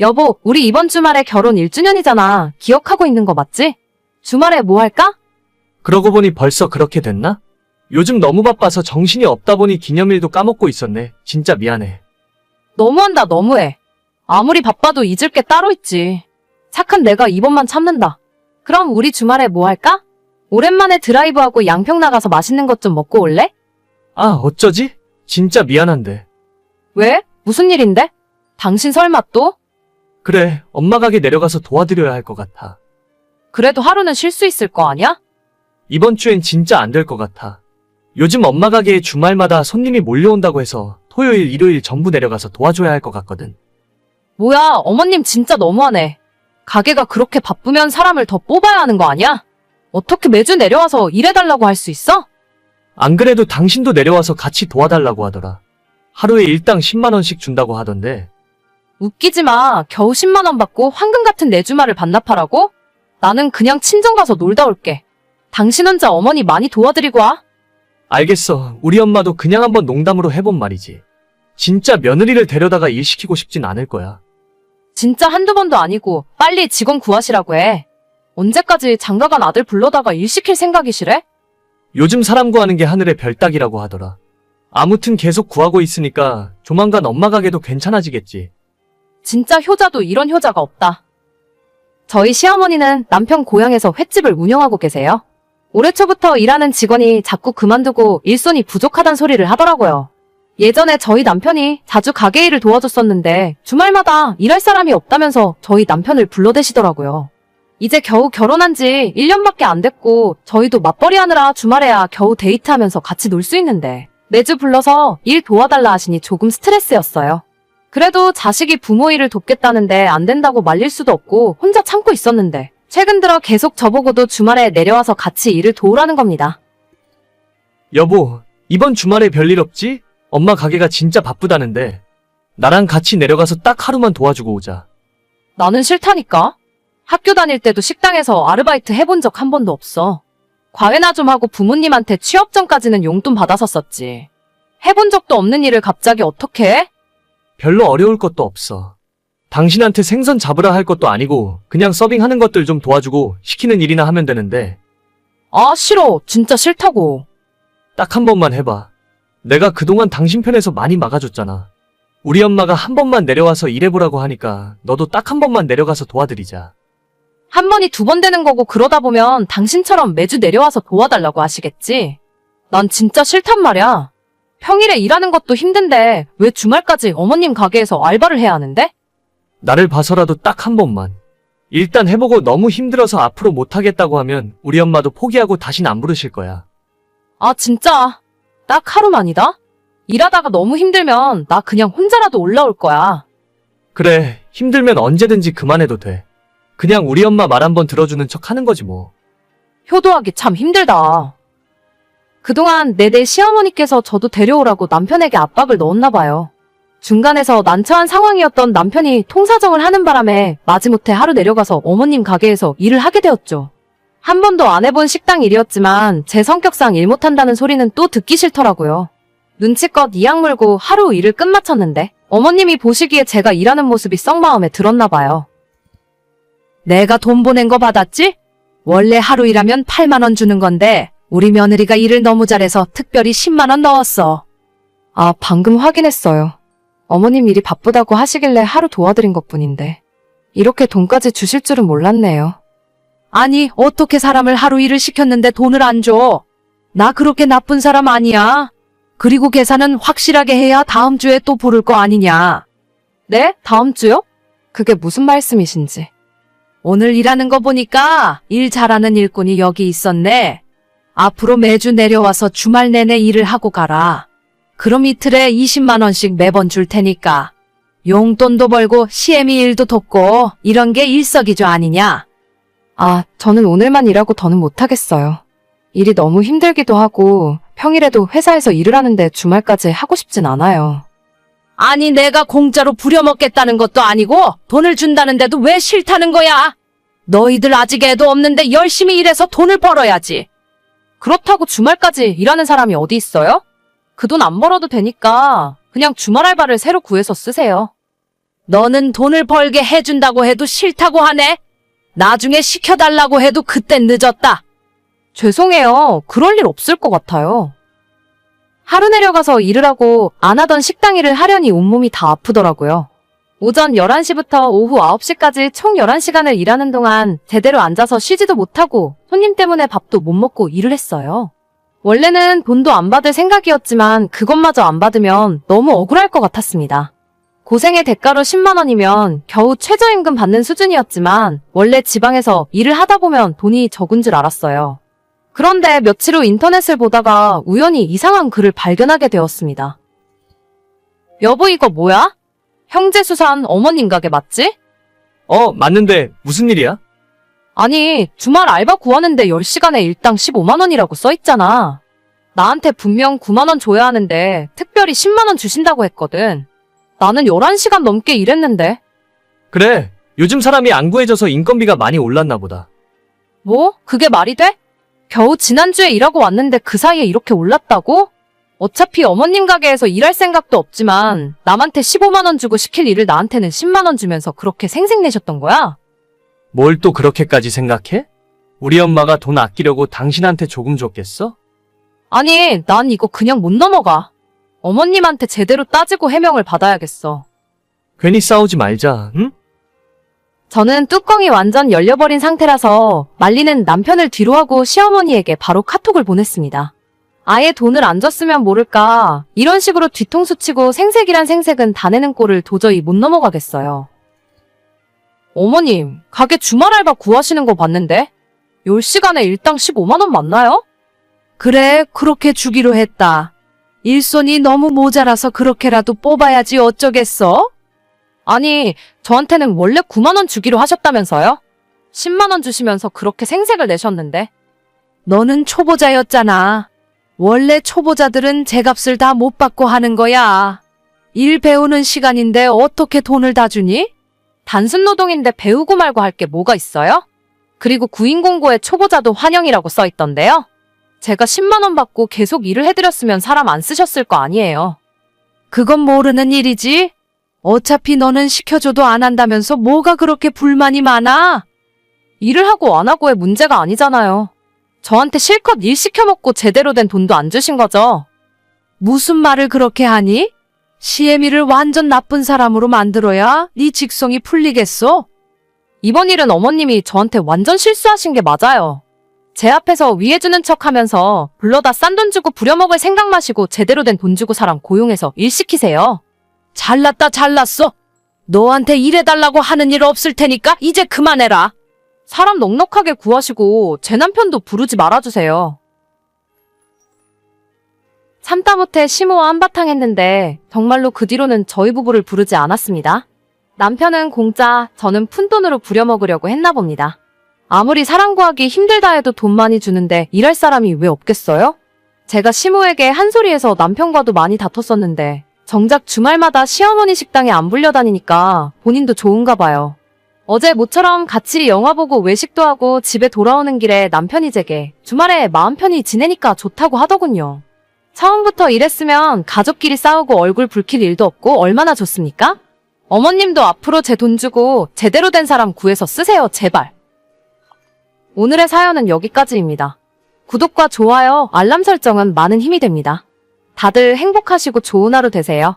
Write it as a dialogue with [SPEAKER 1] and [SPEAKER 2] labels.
[SPEAKER 1] 여보, 우리 이번 주말에 결혼 1주년이잖아. 기억하고 있는 거 맞지? 주말에 뭐 할까?
[SPEAKER 2] 그러고 보니 벌써 그렇게 됐나? 요즘 너무 바빠서 정신이 없다 보니 기념일도 까먹고 있었네. 진짜 미안해.
[SPEAKER 1] 너무한다, 너무해. 아무리 바빠도 잊을 게 따로 있지. 착한 내가 이번만 참는다. 그럼 우리 주말에 뭐 할까? 오랜만에 드라이브하고 양평 나가서 맛있는 것 좀 먹고 올래?
[SPEAKER 2] 아, 어쩌지? 진짜 미안한데.
[SPEAKER 1] 왜? 무슨 일인데? 당신 설마 또?
[SPEAKER 2] 그래, 엄마 가게 내려가서 도와드려야 할 것 같아.
[SPEAKER 1] 그래도 하루는 쉴 수 있을 거 아니야?
[SPEAKER 2] 이번 주엔 진짜 안 될 것 같아. 요즘 엄마 가게에 주말마다 손님이 몰려온다고 해서 토요일, 일요일 전부 내려가서 도와줘야 할 것 같거든.
[SPEAKER 1] 뭐야, 어머님 진짜 너무하네. 가게가 그렇게 바쁘면 사람을 더 뽑아야 하는 거 아니야? 어떻게 매주 내려와서 일해달라고 할 수 있어?
[SPEAKER 2] 안 그래도 당신도 내려와서 같이 도와달라고 하더라. 하루에 일당 10만원씩 준다고 하던데.
[SPEAKER 1] 웃기지 마. 겨우 10만 원 받고 황금 같은 내 주말을 반납하라고? 나는 그냥 친정 가서 놀다 올게. 당신 혼자 어머니 많이 도와드리고 와.
[SPEAKER 2] 알겠어. 우리 엄마도 그냥 한번 농담으로 해본 말이지. 진짜 며느리를 데려다가 일 시키고 싶진 않을 거야.
[SPEAKER 1] 진짜 한두 번도 아니고 빨리 직원 구하시라고 해. 언제까지 장가간 아들 불러다가 일 시킬 생각이시래?
[SPEAKER 2] 요즘 사람 구하는 게 하늘의 별 따기라고 하더라. 아무튼 계속 구하고 있으니까 조만간 엄마 가게도 괜찮아지겠지.
[SPEAKER 1] 진짜 효자도 이런 효자가 없다. 저희 시어머니는 남편 고향에서 횟집을 운영하고 계세요. 올해 초부터 일하는 직원이 자꾸 그만두고 일손이 부족하단 소리를 하더라고요. 예전에 저희 남편이 자주 가게 일을 도와줬었는데 주말마다 일할 사람이 없다면서 저희 남편을 불러대시더라고요. 이제 겨우 결혼한 지 1년밖에 안 됐고 저희도 맞벌이 하느라 주말에야 겨우 데이트하면서 같이 놀 수 있는데 매주 불러서 일 도와달라 하시니 조금 스트레스였어요. 그래도 자식이 부모 일을 돕겠다는데 안 된다고 말릴 수도 없고 혼자 참고 있었는데 최근 들어 계속 저보고도 주말에 내려와서 같이 일을 도우라는 겁니다.
[SPEAKER 2] 여보, 이번 주말에 별일 없지? 엄마 가게가 진짜 바쁘다는데. 나랑 같이 내려가서 딱 하루만 도와주고 오자.
[SPEAKER 1] 나는 싫다니까. 학교 다닐 때도 식당에서 아르바이트 해본 적 한 번도 없어. 과외나 좀 하고 부모님한테 취업 전까지는 용돈 받아서 썼지. 해본 적도 없는 일을 갑자기 어떻게 해?
[SPEAKER 2] 별로 어려울 것도 없어. 당신한테 생선 잡으라 할 것도 아니고 그냥 서빙하는 것들 좀 도와주고 시키는 일이나 하면 되는데
[SPEAKER 1] 아, 싫어. 진짜 싫다고.
[SPEAKER 2] 딱 한 번만 해봐. 내가 그동안 당신 편에서 많이 막아줬잖아. 우리 엄마가 한 번만 내려와서 일해보라고 하니까 너도 딱 한 번만 내려가서 도와드리자.
[SPEAKER 1] 한 번이 두 번 되는 거고 그러다 보면 당신처럼 매주 내려와서 도와달라고 하시겠지? 난 진짜 싫단 말이야. 평일에 일하는 것도 힘든데 왜 주말까지 어머님 가게에서 알바를 해야 하는데?
[SPEAKER 2] 나를 봐서라도 딱 한 번만. 일단 해보고 너무 힘들어서 앞으로 못하겠다고 하면 우리 엄마도 포기하고 다신 안 부르실 거야.
[SPEAKER 1] 아 진짜 딱 하루만이다? 일하다가 너무 힘들면 나 그냥 혼자라도 올라올 거야.
[SPEAKER 2] 그래, 힘들면 언제든지 그만해도 돼. 그냥 우리 엄마 말 한 번 들어주는 척 하는 거지 뭐.
[SPEAKER 1] 효도하기 참 힘들다. 그동안 내내 시어머니께서 저도 데려오라고 남편에게 압박을 넣었나 봐요. 중간에서 난처한 상황이었던 남편이 통사정을 하는 바람에 마지못해 하루 내려가서 어머님 가게에서 일을 하게 되었죠. 한 번도 안 해본 식당 일이었지만 제 성격상 일 못한다는 소리는 또 듣기 싫더라고요. 눈치껏 이악 물고 하루 일을 끝마쳤는데 어머님이 보시기에 제가 일하는 모습이 썩 마음에 들었나 봐요. 내가 돈 보낸 거 받았지? 원래 하루 일하면 8만 원 주는 건데, 우리 며느리가 일을 너무 잘해서 특별히 10만원 넣었어. 아, 방금 확인했어요. 어머님 일이 바쁘다고 하시길래 하루 도와드린 것 뿐인데. 이렇게 돈까지 주실 줄은 몰랐네요. 아니, 어떻게 사람을 하루 일을 시켰는데 돈을 안 줘? 나 그렇게 나쁜 사람 아니야. 그리고 계산은 확실하게 해야 다음 주에 또 부를 거 아니냐. 네? 다음 주요? 그게 무슨 말씀이신지. 오늘 일하는 거 보니까 일 잘하는 일꾼이 여기 있었네. 앞으로 매주 내려와서 주말 내내 일을 하고 가라. 그럼 이틀에 20만원씩 매번 줄 테니까. 용돈도 벌고 시애미 일도 돕고 이런 게 일석이조 아니냐? 아, 저는 오늘만 일하고 더는 못하겠어요. 일이 너무 힘들기도 하고 평일에도 회사에서 일을 하는데 주말까지 하고 싶진 않아요. 아니, 내가 공짜로 부려먹겠다는 것도 아니고 돈을 준다는데도 왜 싫다는 거야? 너희들 아직 애도 없는데 열심히 일해서 돈을 벌어야지. 그렇다고 주말까지 일하는 사람이 어디 있어요? 그 돈 안 벌어도 되니까 그냥 주말 알바를 새로 구해서 쓰세요. 너는 돈을 벌게 해준다고 해도 싫다고 하네. 나중에 시켜달라고 해도 그땐 늦었다. 죄송해요. 그럴 일 없을 것 같아요. 하루 내려가서 일을 하고 안 하던 식당 일을 하려니 온몸이 다 아프더라고요. 오전 11시부터 오후 9시까지 총 11시간을 일하는 동안 제대로 앉아서 쉬지도 못하고 손님 때문에 밥도 못 먹고 일을 했어요. 원래는 돈도 안 받을 생각이었지만 그것마저 안 받으면 너무 억울할 것 같았습니다. 고생의 대가로 10만 원이면 겨우 최저임금 받는 수준이었지만 원래 지방에서 일을 하다 보면 돈이 적은 줄 알았어요. 그런데 며칠 후 인터넷을 보다가 우연히 이상한 글을 발견하게 되었습니다. 여보 이거 뭐야? 형제 수산 어머님 가게 맞지?
[SPEAKER 2] 어, 맞는데 무슨 일이야?
[SPEAKER 1] 아니, 주말 알바 구하는데 10시간에 일당 15만원이라고 써있잖아. 나한테 분명 9만원 줘야 하는데 특별히 10만원 주신다고 했거든. 나는 11시간 넘게 일했는데.
[SPEAKER 2] 그래, 요즘 사람이 안 구해져서 인건비가 많이 올랐나 보다.
[SPEAKER 1] 뭐? 그게 말이 돼? 겨우 지난주에 일하고 왔는데 그 사이에 이렇게 올랐다고? 어차피 어머님 가게에서 일할 생각도 없지만 남한테 15만원 주고 시킬 일을 나한테는 10만원 주면서 그렇게 생색내셨던 거야?
[SPEAKER 2] 뭘 또 그렇게까지 생각해? 우리 엄마가 돈 아끼려고 당신한테 조금 줬겠어?
[SPEAKER 1] 아니, 난 이거 그냥 못 넘어가. 어머님한테 제대로 따지고 해명을 받아야겠어.
[SPEAKER 2] 괜히 싸우지 말자, 응?
[SPEAKER 1] 저는 뚜껑이 완전 열려버린 상태라서 말리는 남편을 뒤로 하고 시어머니에게 바로 카톡을 보냈습니다. 아예 돈을 안 줬으면 모를까 이런 식으로 뒤통수 치고 생색이란 생색은 다 내는 꼴을 도저히 못 넘어가겠어요. 어머님, 가게 주말 알바 구하시는 거 봤는데 10시간에 일당 15만원 맞나요? 그래, 그렇게 주기로 했다. 일손이 너무 모자라서 그렇게라도 뽑아야지 어쩌겠어? 아니, 저한테는 원래 9만원 주기로 하셨다면서요? 10만원 주시면서 그렇게 생색을 내셨는데. 너는 초보자였잖아. 원래 초보자들은 제값을 다 못 받고 하는 거야. 일 배우는 시간인데 어떻게 돈을 다 주니? 단순 노동인데 배우고 말고 할 게 뭐가 있어요? 그리고 구인 공고에 초보자도 환영이라고 써 있던데요. 제가 10만 원 받고 계속 일을 해드렸으면 사람 안 쓰셨을 거 아니에요. 그건 모르는 일이지. 어차피 너는 시켜줘도 안 한다면서 뭐가 그렇게 불만이 많아? 일을 하고 안 하고의 문제가 아니잖아요. 저한테 실컷 일 시켜먹고 제대로 된 돈도 안 주신 거죠. 무슨 말을 그렇게 하니? 시애미를 완전 나쁜 사람으로 만들어야 네 직성이 풀리겠어? 이번 일은 어머님이 저한테 완전 실수하신 게 맞아요. 제 앞에서 위해주는 척 하면서 불러다 싼 돈 주고 부려먹을 생각 마시고 제대로 된 돈 주고 사람 고용해서 일 시키세요. 잘났다 잘났어. 너한테 일해달라고 하는 일 없을 테니까 이제 그만해라. 사람 넉넉하게 구하시고 제 남편도 부르지 말아주세요. 참다 못해 심호와 한바탕 했는데 정말로 그 뒤로는 저희 부부를 부르지 않았습니다. 남편은 공짜, 저는 푼돈으로 부려먹으려고 했나 봅니다. 아무리 사람 구하기 힘들다 해도 돈 많이 주는데 일할 사람이 왜 없겠어요? 제가 시모에게 한 소리에서 남편과도 많이 다퉜었는데 정작 주말마다 시어머니 식당에 안 불려다니니까 본인도 좋은가 봐요. 어제 모처럼 같이 영화 보고 외식도 하고 집에 돌아오는 길에 남편이 제게 주말에 마음 편히 지내니까 좋다고 하더군요. 처음부터 이랬으면 가족끼리 싸우고 얼굴 붉힐 일도 없고 얼마나 좋습니까? 어머님도 앞으로 제 돈 주고 제대로 된 사람 구해서 쓰세요, 제발. 오늘의 사연은 여기까지입니다. 구독과 좋아요, 알람 설정은 많은 힘이 됩니다. 다들 행복하시고 좋은 하루 되세요.